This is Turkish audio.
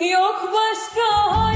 Yok başka hayal